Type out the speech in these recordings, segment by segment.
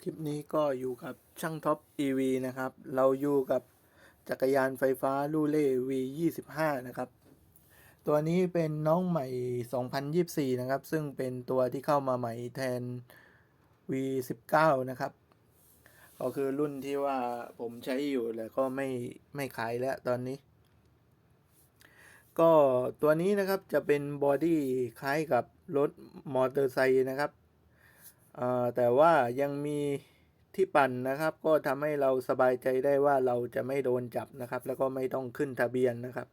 คลิปนี้ก็อยู่กับช่างท็อป EV นะครับ เราอยู่กับจักรยานไฟฟ้าลูเล่ V25 นะครับ ตัวนี้เป็นน้องใหม่ 2024 นะครับ ซึ่งเป็นตัวที่เข้ามาใหม่แทน V19 นะครับ ก็คือรุ่นที่ว่าผมใช้อยู่แล้วก็ไม่ไม่ขายแล้วตอนนี้ ก็ตัวนี้นะครับจะเป็นบอดี้คล้ายกับรถมอเตอร์ไซค์นะครับ แต่ว่ายังมีที่ปั่นนะครับ ก็ทำให้เราสบายใจได้ว่าเราจะไม่โดนจับนะครับ แล้วก็ไม่ต้องขึ้นทะเบียนนะครับ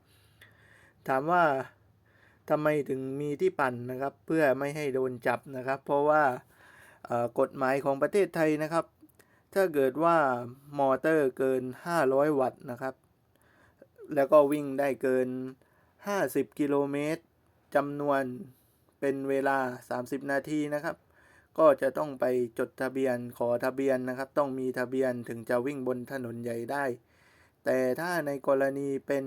ถามว่าทำไมถึงมีที่ปั่นนะครับ เพื่อไม่ให้โดนจับนะครับ เพราะว่ากฎหมายของประเทศไทยนะครับ ถ้าเกิดว่ามอเตอร์เกิน 500 วัตต์นะครับ แล้วก็วิ่งได้เกิน 50 กิโลเมตรจำนวนเป็นเวลา 30 นาทีนะครับ ก็จะต้องไปจดทะเบียนขอทะเบียนนะครับ ต้องมีทะเบียนถึงจะวิ่งบนถนนใหญ่ได้ แต่ถ้าในกรณีเป็น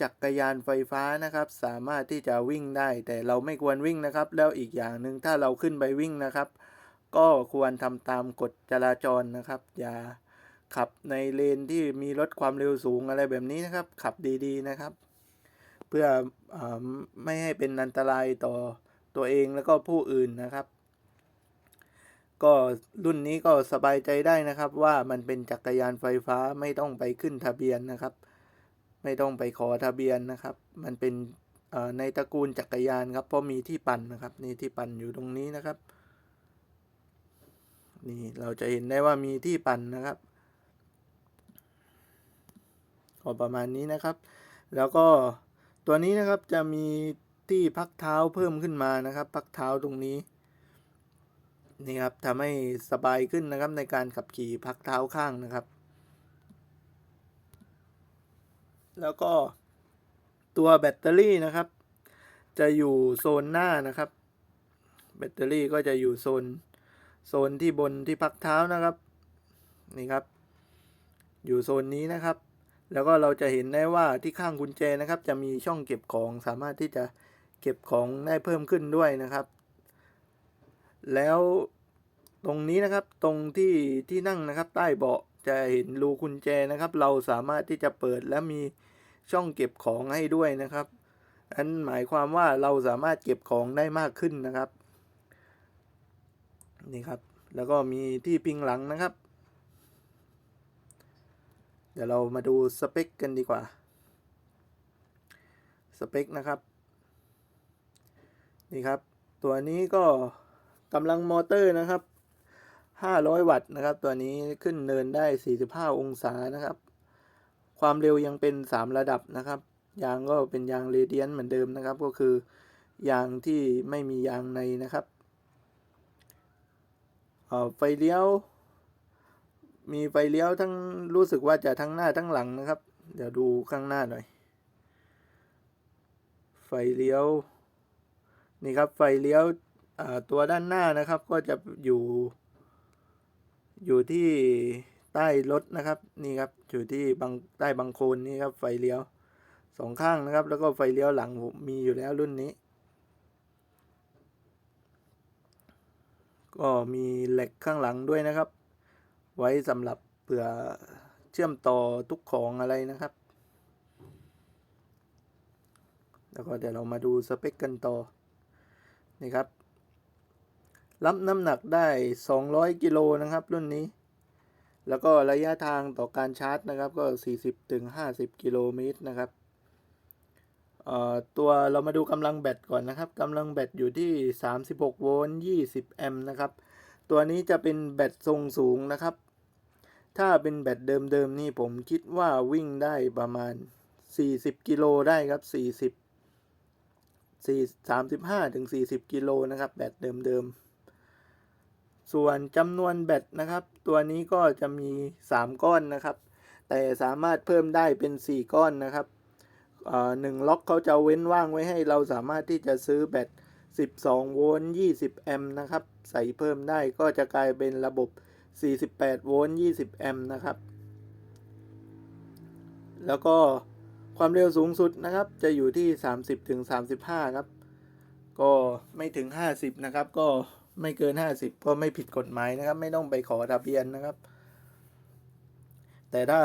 จักรยานไฟฟ้านะครับ สามารถที่จะวิ่งได้ แต่เราไม่ควรวิ่งนะครับ แล้วอีกอย่างหนึ่งถ้าเราขึ้นไปวิ่งนะครับ ก็ควรทำตามกฎจราจรนะครับ อย่าขับในเลนที่มีรถความเร็วสูงอะไรแบบนี้นะครับ ขับดีๆนะครับ เพื่ออไม่ให้เป็นอันตรายต่อตัวเองแล้วก็ผู้อื่นนะครับ ก็รุ่นนี้ก็สบายใจได้นะครับว่ามันเป็นจักรยานไฟฟ้าไม่ต้องไปขึ้นทะเบียนนะครับ ไม่ต้องไปขอทะเบียนนะครับ มันเป็นในตระกูลจักรยานครับเพราะมีที่ปั่นนะครับนี่ที่ปั่นอยู่ตรงนี้นะครับ นี่เราจะเห็นได้ว่ามีที่ปั่นนะครับก็ประมาณนี้นะครับ แล้วก็ตัวนี้นะครับจะมีที่พักเท้าเพิ่มขึ้นมานะครับ พักเท้าตรงนี้ นี่ครับทำให้สบายขึ้นนะครับในการขับขี่พักเท้าข้างนะครับ แล้วก็ตัวแบตเตอรี่นะครับ จะอยู่โซนหน้านะครับ แบตเตอรี่ก็จะอยู่โซนโซนที่บนที่พักเท้านะครับนี่ครับ อยู่โซนนี้นะครับ แล้วก็เราจะเห็นได้ว่าที่ข้างกุญแจนะครับ จะมีช่องเก็บของสามารถที่จะเก็บของได้เพิ่มขึ้นด้วยนะครับ แล้วตรงนี้นะครับตรงที่ที่นั่งนะครับ ใต้เบาะจะเห็นรูกุญแจนะครับ เราสามารถที่จะเปิดและมีช่องเก็บของให้ด้วยนะครับ อันหมายความว่าเราสามารถเก็บของได้มากขึ้นนะครับนี่ครับ แล้วก็มีที่พิงหลังนะครับ เดี๋ยวเรามาดูสเปคกันดีกว่าสเปคนะครับนี่ครับ ตัวนี้ก็ กำลังมอเตอร์นะครับ 500 วัตต์นะครับ ตัวนี้ขึ้นเนินได้ 45 องศานะครับ ความเร็วยังเป็น 3 ระดับนะครับ ยางก็เป็นยางเรเดียนเหมือนเดิมนะครับ ก็คือยางที่ไม่มียางในนะครับออไฟเลี้ยว มีไฟเลี้ยวทั้งรู้สึกว่าจะทั้งหน้าทั้งหลังนะครับ เดี๋ยวดูข้างหน้าหน่อย ไฟเลี้ยว นี่ครับไฟเลี้ยว ตัวด้านหน้านะครับก็จะอยู่ อยู่ที่ใต้รถนะครับนี่ครับอยู่ที่บังใต้บังโคลนนี่ครับไฟเลี้ยวสองข้างนะครับ แล้วก็ไฟเลี้ยวหลังผมมีอยู่แล้วรุ่นนี้ ก็มีเหล็กข้างหลังด้วยนะครับ ไว้สำหรับเผื่อเชื่อมต่อทุกของอะไรนะครับ แล้วก็เดี๋ยวเรามาดูสเปคกันต่อนี่ครับ รับน้ำหนักได้ 200 กิโลนะครับ รุ่นนี้ แล้วก็ระยะทางต่อการชาร์จนะครับ ก็ 40ถึง50 กิโลเมตรนะครับตัวเรามาดูกำลังแบตก่อนนะครับกำลังแบตอยู่ที่ 36 โวลต์ 20 แอมป์นะครับ ตัวนี้จะเป็นแบตทรงสูงนะครับ ถ้าเป็นแบตเดิมๆนี่ผมคิดว่าวิ่งได้ประมาณ 40 กิโลได้ครับ 40 4 35ถึง40 กิโลนะครับ แบตเดิมๆ ส่วนจำนวนแบตนะครับ ตัวนี้ก็จะมี 3 ก้อนนะครับ แต่สามารถเพิ่มได้เป็น 4 ก้อนนะครับหนึ่งล็อกเขาจะเว้นว่างไว้ให้เราสามารถที่จะซื้อแบต 12 โวลต์ 20 แอมป์นะครับ ใส่เพิ่มได้ก็จะกลายเป็นระบบ 48 โวลต์ 20 แอมป์นะครับ แล้วก็ความเร็วสูงสุดนะครับ จะอยู่ที่ 30ถึง35 ครับ ก็ไม่ถึง 50 นะครับ ก็ ไม่เกินห้าสิบก็ไม่ผิดกฎหมายนะครับ ไม่ต้องไปขอทะเบียนนะครับ แต่ถ้า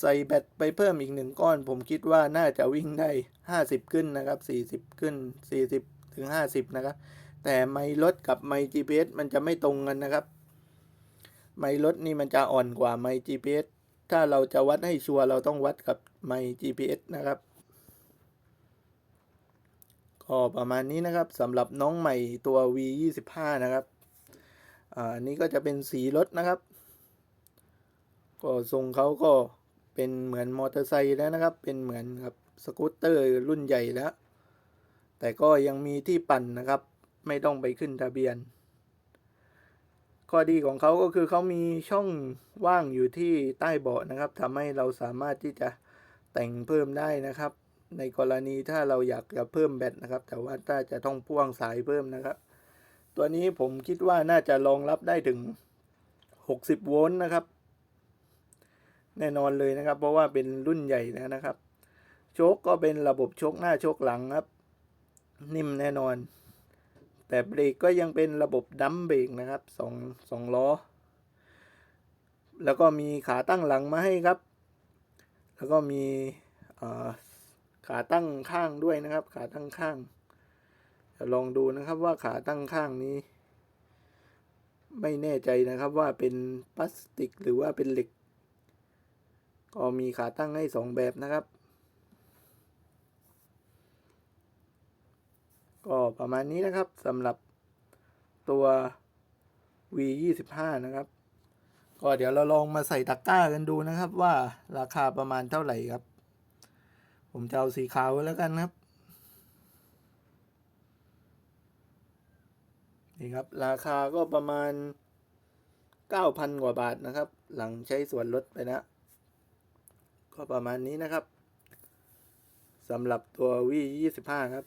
ใส่แบตไปเพิ่มอีกหนึ่งก้อน ผมคิดว่าน่าจะวิ่งได้ห้าสิบขึ้นนะครับสี่สิบขึ้นสี่สิบถึงห้าสิบนะครับ แต่ไมล์รถกับไมล์ GPS มันจะไม่ตรงกันนะครับ ไมล์รถนี่มันจะอ่อนกว่าไมล์ GPS ถ้าเราจะวัดให้ชัวร์เราต้องวัดกับไมล์ GPS นะครับ ก็ประมาณนี้นะครับสำหรับน้องใหม่ตัว V 2 5นะครับอ่าอันนี้ก็จะเป็นสีรถนะครับ ก็ทรงเขาก็เป็นเหมือนมอเตอร์ไซค์แล้วนะครับ เป็นเหมือนกับสกูตเตอร์รุ่นใหญ่แล้ว แต่ก็ยังมีที่ปั่นนะครับ ไม่ต้องไปขึ้นทะเบียน ข้อดีของเขาก็คือเขามีช่องว่างอยู่ที่ใต้เบาะนะครับทำให้เราสามารถที่จะแต่งเพิ่มได้นะครับ ในกรณีถ้าเราอยากจะเพิ่มแบตนะครับ แต่ว่าถ้าจะต้องพ่วงสายเพิ่มนะครับ ตัวนี้ผมคิดว่าน่าจะรองรับได้ถึง 60 โวลต์นะครับ แน่นอนเลยนะครับ เพราะว่าเป็นรุ่นใหญ่แล้วนะครับโชคก็เป็นระบบโชคหน้าโชคหลังครับ นิ่มแน่นอน แต่เบรกก็ยังเป็นระบบดัมเบรกนะครับสองสองล้อ แล้วก็มีขาตั้งหลังมาให้ครับ แล้วก็มี ขาตั้งข้างด้วยนะครับ ขาตั้งข้างเดี๋ยวลองดูนะครับว่าขาตั้งข้างนี้ ไม่แน่ใจนะครับว่าเป็นพลาสติกหรือว่าเป็นเหล็ก ก็มีขาตั้งให้สองแบบนะครับ ก็ประมาณนี้นะครับสำหรับตัว V 2 5นะครับ ก็เดี๋ยวเราลองมาใส่ตะกร้ากันดูนะครับว่าราคาประมาณเท่าไหร่ครับ ผมจะเอาสีขาวไว้แล้วกันครับ นี่ครับ ราคาก็ประมาณ 9,000 กว่าบาทนะครับ หลังใช้ส่วนลดไปนะ ก็ประมาณนี้นะครับสำหรับตัว V 2 5 ครับ